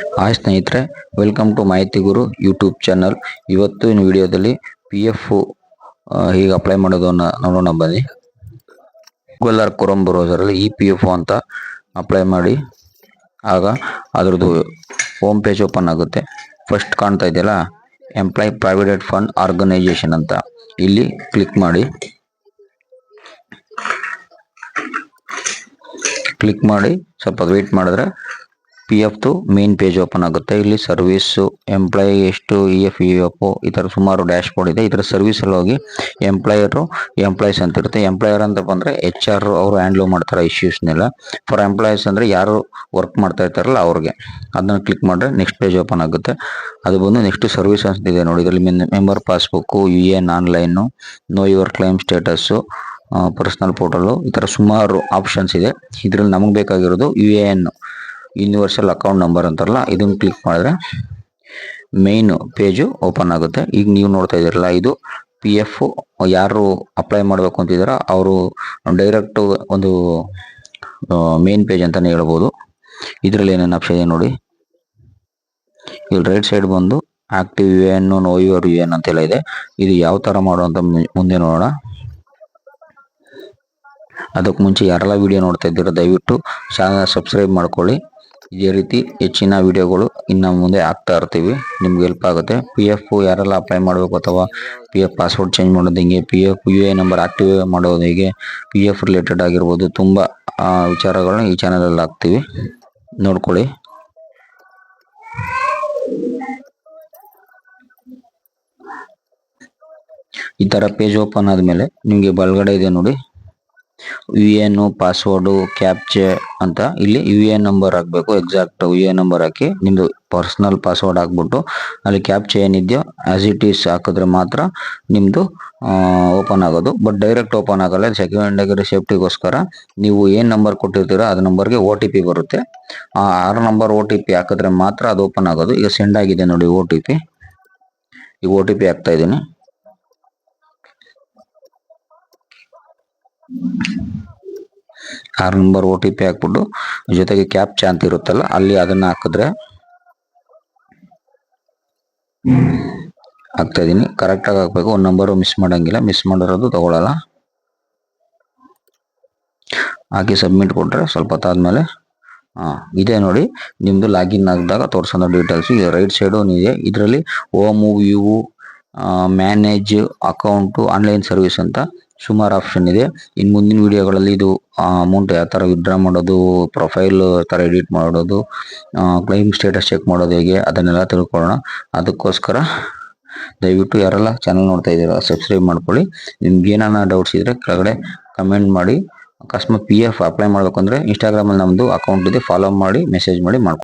Hi ಸ್ನೇಹಿತರೆ welcome to ಮಾಹಿತಿ ಗುರು YouTube channel ಇವತ್ತಿನ ವಿಡಿಯೋದಲ್ಲಿ ಪಿ ಎಫ್ ಹೀಗೆ ಅಪ್ಲೈ ಮಾಡೋದನ್ನು ನೋಡೋಣ ಬನ್ನಿ. ಗೂಗಲ್ ಆರ್ ಕ್ರೋಮ್ ಬ್ರೌಸರಲ್ಲಿ ಇ ಪಿ ಎಫ್ ಅಂತ ಅಪ್ಲೈ ಮಾಡಿ. ಆಗ ಅದರದ್ದು ಹೋಮ್ ಪೇಜ್ ಓಪನ್ ಆಗುತ್ತೆ. ಫಸ್ಟ್ ಕಾಣ್ತಾ ಇದೆಯಲ್ಲ ಎಂಪ್ಲಾಯ್ ಪ್ರಾವಿಡೆಂಟ್ ಫಂಡ್ ಆರ್ಗನೈಸೇಷನ್ ಅಂತ. ಇಲ್ಲಿ ಕ್ಲಿಕ್ ಮಾಡಿ. ಕ್ಲಿಕ್ ಮಾಡಿ, ಸ್ವಲ್ಪ ವೇಟ್ ಮಾಡಿದ್ರೆ ಪಿ ಎಫ್ದು ಮೇನ್ ಪೇಜ್ ಓಪನ್ ಆಗುತ್ತೆ. ಇಲ್ಲಿ ಸರ್ವಿಸು ಎಂಪ್ಲಾಯಿ ಎಷ್ಟು ಇ ಎಫ್ ಇ ಎಫ್ ಈ ಥರ ಸುಮಾರು ಡ್ಯಾಶ್ ಬೋರ್ಡ್ ಇದೆ ಇದರ ಸರ್ವಿಸಲ್ಲಿ ಹೋಗಿ ಎಂಪ್ಲಾಯರು ಎಂಪ್ಲಾಯೀಸ್ ಅಂತ ಇರುತ್ತೆ. ಎಂಪ್ಲಾಯರ್ ಅಂತ ಬಂದರೆ ಎಚ್ ಆರ್ ಅವರು ಹ್ಯಾಂಡ್ಲ್ ಮಾಡ್ತಾರೆ ಇಶ್ಯೂಸ್ನೆಲ್ಲ ಫಾರ್ ಎಂಪ್ಲಾಯೀಸ್ ಅಂದರೆ ಯಾರು ವರ್ಕ್ ಮಾಡ್ತಾ ಇರ್ತಾರಲ್ಲ ಅವ್ರಿಗೆ. ಅದನ್ನ ಕ್ಲಿಕ್ ಮಾಡಿದ್ರೆ ನೆಕ್ಸ್ಟ್ ಪೇಜ್ ಓಪನ್ ಆಗುತ್ತೆ. ಅದು ಬಂದು ನೆಕ್ಸ್ಟ್ ಸರ್ವಿಸ್ ಅಂತ ಇದೆ ನೋಡಿ. ಇದರಲ್ಲಿ member passbook U N online know your claim status personal portal ಈ ಥರ ಸುಮಾರು ಆಪ್ಷನ್ಸ್ ಇದೆ. ಇದರಲ್ಲಿ ನಮಗೆ ಬೇಕಾಗಿರೋದು U N universal account number ಅಂತಾರಲ್ಲ, ಇದನ್ನು ಕ್ಲಿಕ್ ಮಾಡಿದ್ರೆ ಮೇನ್ ಪೇಜು ಓಪನ್ ಆಗುತ್ತೆ. ಈಗ ನೀವು ನೋಡ್ತಾ ಇದ್ದೀರಲ್ಲ, ಇದು ಪಿ ಎಫ್ ಯಾರು ಅಪ್ಲೈ ಮಾಡಬೇಕು ಅಂತಿದಾರೋ ಅವರು ಡೈರೆಕ್ಟ್ ಒಂದು ಮೇನ್ ಪೇಜ್ ಅಂತಲೇ ಹೇಳ್ಬೋದು. ಇದರಲ್ಲಿ ಏನೇನು ಆಪ್ಷನ್ ಇದೆ ನೋಡಿ. ಇಲ್ಲಿ ರೈಟ್ ಸೈಡ್ ಬಂದು active U N know your U N ಅಂತೆಲ್ಲ ಇದೆ. ಇದು ಯಾವ ತರ ಮಾಡುವಂತ ಮುಂದೆ ನೋಡೋಣ. ಅದಕ್ಕೆ ಮುಂಚೆ ಯಾರೆಲ್ಲ ವಿಡಿಯೋ ನೋಡ್ತಾ ಇದ್ದೀರಾ, ದಯವಿಟ್ಟು ಚಾನಲ್ ಸಬ್ಸ್ಕ್ರೈಬ್ ಮಾಡ್ಕೊಳ್ಳಿ. ಇದೇ ರೀತಿ ಹೆಚ್ಚಿನ ವಿಡಿಯೋಗಳು ಇನ್ನು ಮುಂದೆ ಆಗ್ತಾ ಇರ್ತೀವಿ. ನಿಮ್ಗೆ ಹೆಲ್ಪ್ ಆಗುತ್ತೆ. ಪಿ ಎಫ್ ಯಾರೆಲ್ಲ ಅಪ್ಲೈ ಮಾಡಬೇಕು ಅಥವಾ ಪಿ ಎಫ್ ಪಾಸ್ವರ್ಡ್ ಚೇಂಜ್ ಮಾಡೋದು ಹೆಂಗೆ P F U A number active ಮಾಡೋದು ಹೇಗೆ ಪಿ ಎಫ್ ರಿಲೇಟೆಡ್ ಆಗಿರ್ಬೋದು, ತುಂಬ ವಿಚಾರಗಳನ್ನ ಈ ಚಾನಲಲ್ಲಿ ಹಾಕ್ತೀವಿ. ನೋಡ್ಕೊಳ್ಳಿ. ಈ ಥರ ಪೇಜ್ ಓಪನ್ ಆದಮೇಲೆ ನಿಮಗೆ ಬಲಗಡೆ ಇದೆ ನೋಡಿ. ಯು ಎನ್ ಪಾಸ್ವರ್ಡು ಕ್ಯಾಪ್ಚೆ ಅಂತ ಇಲ್ಲಿ ಯು ಎನ್ ನಂಬರ್ ಹಾಕಬೇಕು ಎಕ್ಸಾಕ್ಟ್ ಯು ಎನ್ ನಂಬರ್ ಹಾಕಿ ನಿಮ್ಮದು ಪರ್ಸ್ನಲ್ ಪಾಸ್ವರ್ಡ್ ಹಾಕ್ಬಿಟ್ಟು ಅಲ್ಲಿ ಕ್ಯಾಪ್ಚೆ ಏನಿದೆಯೋ ಆ್ಯಸ್ ಇಟ್ ಈಸ್ ಹಾಕಿದ್ರೆ ಮಾತ್ರ ನಿಮ್ಮದು ಓಪನ್ ಆಗೋದು. ಬಟ್ ಡೈರೆಕ್ಟ್ ಓಪನ್ ಆಗಲ್ಲ ಸೆಕೆಂಡ್ ಆಗಿರೋ ಸೇಫ್ಟಿಗೋಸ್ಕರ ನೀವು ಏನು ನಂಬರ್ ಕೊಟ್ಟಿರ್ತೀರೋ ಅದು ನಂಬರ್ಗೆ ಓ ಟಿ ಪಿ ಬರುತ್ತೆ. ಆ ಆರು ನಂಬರ್ ಓ ಟಿ ಪಿ ಹಾಕಿದ್ರೆ ಮಾತ್ರ ಅದು ಓಪನ್ ಆಗೋದು. ಈಗ ಸೆಂಡ್ ಆಗಿದೆ ನೋಡಿ ಓ ಟಿ ಪಿ ಈಗ ಓ ಟಿ ಪಿ ಹಾಕ್ತಾ ಇದ್ದೀನಿ. ಆರು ನಂಬರ್ ಓ ಟಿ ಪಿ ಹಾಕ್ಬಿಟ್ಟು ಜೊತೆಗೆ ಕ್ಯಾಪ್ಚಾ ಅಂತ ಇರುತ್ತಲ್ಲ, ಅಲ್ಲಿ ಅದನ್ನ ಹಾಕಿದ್ರೆ ಹಾಕ್ತಾ ಇದೀನಿ. ಕರೆಕ್ಟಾಗಿ ಹಾಕ್ಬೇಕು. ಒಂದು ನಂಬರ್ ಮಿಸ್ ಮಾಡಂಗಿಲ್ಲ. ಮಿಸ್ ಮಾಡಿರೋದು ತಗೊಳಲ್ಲ. ಹಾಕಿ ಸಬ್ಮಿಟ್ ಕೊಟ್ಟರೆ ಸ್ವಲ್ಪ ಹೊತ್ತಾದ್ಮೇಲೆ, ಹಾಂ, ಇದೆ ನೋಡಿ. ನಿಮ್ಮದು ಲಾಗಿನ್ ಆಗಿದಾಗ ತೋರಿಸೋ ಡೀಟೇಲ್ಸ್ ರೈಟ್ ಸೈಡು ಇದೆ. ಇದರಲ್ಲಿ home U manage account online service ಅಂತ ಸುಮಾರು ಆಪ್ಷನ್ ಇದೆ. ಇನ್ನು ಮುಂದಿನ ವಿಡಿಯೋಗಳಲ್ಲಿ ಇದು ಅಮೌಂಟ್ ಯಾವ ಥರ ವಿಡ್ರಾ ಮಾಡೋದು ಪ್ರೊಫೈಲ್ ಥರ ಎಡಿಟ್ ಮಾಡೋದು ಕ್ಲೈಮ್ ಸ್ಟೇಟಸ್ ಚೆಕ್ ಮಾಡೋದು ಹೇಗೆ, ಅದನ್ನೆಲ್ಲ ತಿಳ್ಕೊಳ್ಳೋಣ. ಅದಕ್ಕೋಸ್ಕರ ದಯವಿಟ್ಟು ಯಾರೆಲ್ಲ ಚಾನಲ್ ನೋಡ್ತಾ ಇದ್ದೀರಾ ಸಬ್ಸ್ಕ್ರೈಬ್ ಮಾಡ್ಕೊಳ್ಳಿ. ನಿಮ್ಗೆ ಏನಾನ ಡೌಟ್ಸ್ ಇದ್ರೆ ಕೆಳಗಡೆ ಕಮೆಂಟ್ ಮಾಡಿ. ಅಕಸ್ಮಾತ್ ಪಿ ಎಫ್ ಅಪ್ಲೈ ಮಾಡ್ಬೇಕಂದ್ರೆ ಇನ್ಸ್ಟಾಗ್ರಾಮಲ್ಲಿ ನಮ್ಮದು ಅಕೌಂಟ್ ಇದೆ ಫಾಲೋ ಮಾಡಿ ಮೆಸೇಜ್ ಮಾಡಿ ಮಾಡ್ಕೊಳ್ಳಿ